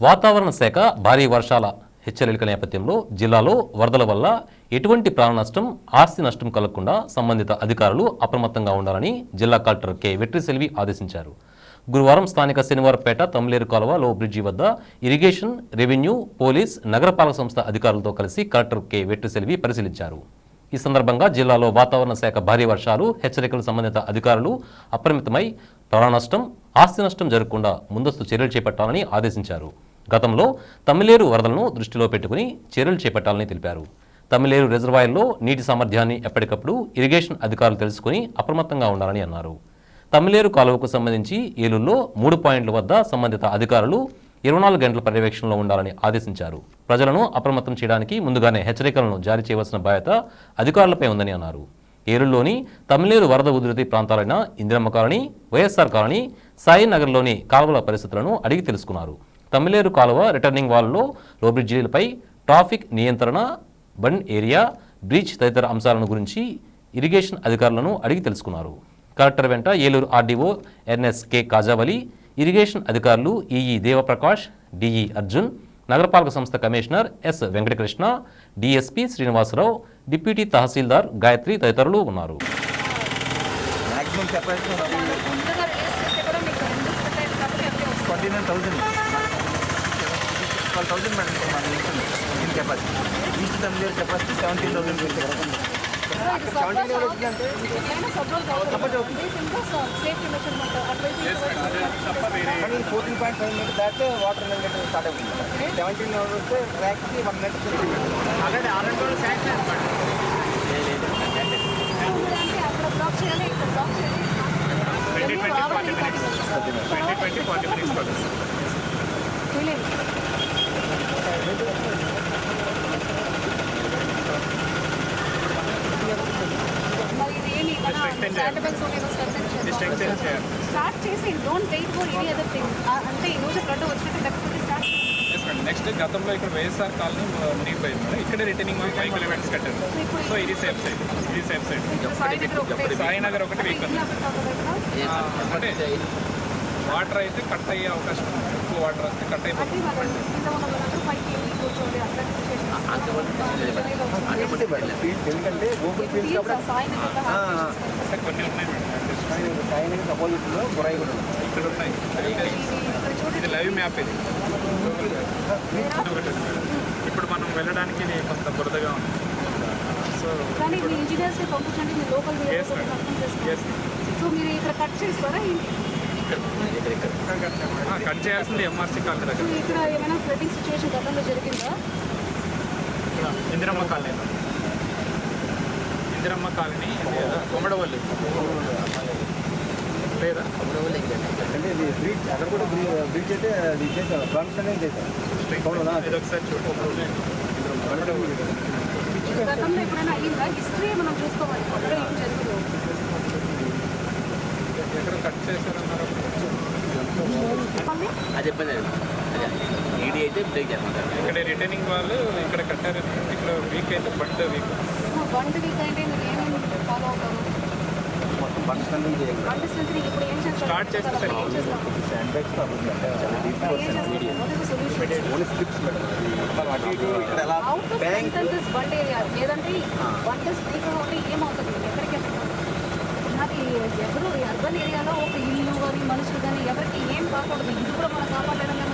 వాతావరణ శాఖ భారీ వర్షాల హెచ్చరికల నేపథ్యంలో జిల్లాలో వరదల వల్ల ఎటువంటి ప్రాణ నష్టం ఆస్తి నష్టం కలగకుండా సంబంధిత అధికారులు అప్రమత్తంగా ఉండాలని జిల్లా కలెక్టర్ కె. వెట్రిసెల్వి ఆదేశించారు. గురువారం స్థానిక శనివారపేట తమ్లేరు కాలువ లో బ్రిడ్జి వద్ద ఇరిగేషన్ రెవెన్యూ పోలీస్ నగరపాలక సంస్థ అధికారులతో కలిసి కలెక్టర్ కె. వెట్రిసెల్వి పరిశీలించారు. ఈ సందర్భంగా జిల్లాలో వాతావరణ శాఖ భారీ వర్షాలు హెచ్చరికలు సంబంధిత అధికారులు అప్రమితమై ప్రాణ నష్టం ఆస్తి నష్టం జరగకుండా ముందస్తు చర్యలు చేపట్టాలని ఆదేశించారు. గతంలో తమిళేరు వరదలను దృష్టిలో పెట్టుకుని చర్యలు చేపట్టాలని తెలిపారు. తమిళేరు రిజర్వాయర్లో నీటి సామర్థ్యాన్ని ఎప్పటికప్పుడు ఇరిగేషన్ అధికారులు తెలుసుకుని అప్రమత్తంగా ఉండాలని అన్నారు. తమిళేరు కాలువకు సంబంధించి ఏలూరులో మూడు పాయింట్ల వద్ద సంబంధిత అధికారులు ఇరవై నాలుగు గంటల పర్యవేక్షణలో ఉండాలని ఆదేశించారు. ప్రజలను అప్రమత్తం చేయడానికి ముందుగానే హెచ్చరికలను జారీ చేయవలసిన బాధ్యత అధికారులపై ఉందని అన్నారు. ఏలూరులోని తమిళేరు వరద ఉధృతి ప్రాంతాలైన Indiramma colony YSR colony Sai నగర్లోని కాలువల పరిస్థితులను అడిగి తెలుసుకున్నారు. తమిళేరు కాలువ రిటర్నింగ్ వాల్లో లో బ్రిడ్జిలపై ట్రాఫిక్ నియంత్రణ బండ్ ఏరియా బ్రిడ్జ్ తదితర అంశాలను గురించి ఇరిగేషన్ అధికారులను అడిగి తెలుసుకున్నారు. కలెక్టర్ వెంట Eluru RDO NSK Kajavali irrigation అధికారులు ఈఈ దేవప్రకాష్ డిఈ అర్జున్ నగరపాలక సంస్థ commissioner S Venkatakrishna DSP Srinivasarao deputy tahsildar Gayatri తదితరులు ఉన్నారు. ట్వెల్వ్ థౌసండ్ మేడం ఇప్పుడు మన ఇంజిన్ కెపాసిటీ ఈస్ట్ తమిళ కెపాసిటీ సెవెంటీన్ థౌసండ్ సో ఇది సబ్రోల్ కావాలి ఏమైనా సబ్రోల్ కావాలి ఇంకా సేఫ్టీ మెషర్మెంట్ అట్లయితే కానీ ఫోర్టీన్ పాయింట్ ఫైవ్ మీటర్ దాటితే వాటర్ నిలబెట్ స్టార్ట్ అవుతుంది సెవెంటీన్ వస్తే ట్రాక్కి one minute already already sanction అంటే అక్కడ బ్లాక్ చేయాలి ఇక్కడ స్టార్ట్ చేసి don't wait for any other thing అంటే ఈ రోజు ఫ్లడ్ వచ్చినట్టు లేకపోతే స్టార్ట్ నెక్స్ట్ గతంలో ఇక్కడ వైఎస్ఆర్ కాలనీ మునిగిపోయింది మేడం. ఇక్కడే రిటర్నింగ్ ఫైవ్ కిలోమీటర్స్ కట్టారు. సో ఇది సేఫ్ సైడ్ ఇది సేఫ్ సైడ్ సాయినగర్ ఒకటి వీక్ అంటే వాటర్ అయితే కట్ అయ్యే అవకాశం ఉంది. ఎక్కువ వాటర్ వస్తే కట్ అయిపోతుంది. ఎందుకంటే ఓపెన్ ఫీల్డ్ కాబట్టి సాయి దగ్గర అంటే కొన్ని ఉన్నాయి సాయినగర్ అపోజిట్లో బొరాయి కూడా ఇక్కడ ఉన్నాయి ఇది లైవ్ మ్యాప్ ఇది. ఇప్పుడు మనం వెళ్ళడానికి ఇది కొంత బురదగా ఉంది. సో కానీ మీ ఇంజనీర్స్ని పంపించండి మీ లోకల్ సో మీరు ఇక్కడ కట్ చేస్తారా కట్ చేయాల్సింది ఎంఆర్సీ కాలనీ దగ్గర. ఇక్కడ ఏమైనా ఫ్లడ్డింగ్ సిచ్యువేషన్ గతంలో జరిగిందా? ఇక్కడ ఇందిరమ్మ కాలనీ. ఇందిరమ్మ కాలనీ లేదా కొమడవల్లి లేదా అంటే ఇది బ్రిడ్జ్ అక్కడ కూడా బ్రిడ్జ్ అయితే అది చేశారు ప్లాన్స్ అనేది చేశారు. గతంలో ఎప్పుడైనా అయ్యిందా? హిస్టరీ మనం చూసుకోవాలి. అక్కడ ఏం జరిగిందో. ఎక్కడ కట్ చేశారన్నారు చెప్పండి. అది అదే ఈడీ అయితే బ్రేక్ చేస్తాం. ఇక్కడ రిటర్నింగ్ వాళ్ళు ఇక్కడ కట్టారు ఇక్కడ వీక్ అయితే బండ్ వీక్ వన్ వీక్ అంటే ఏమేమి ఫాలో అవుతారు వన్ చేస్తే లేదంటే డేస్ ఉంటే ఏమవుతుంది? ఎక్కడికి నాకు ఎవరు ఈ అర్బన్ ఏరియాలో ఒక ఇల్లు కానీ మనుషులు కానీ ఎవరికి ఏం కాకూడదు? ఇది కూడా మనం కాపాడలేదని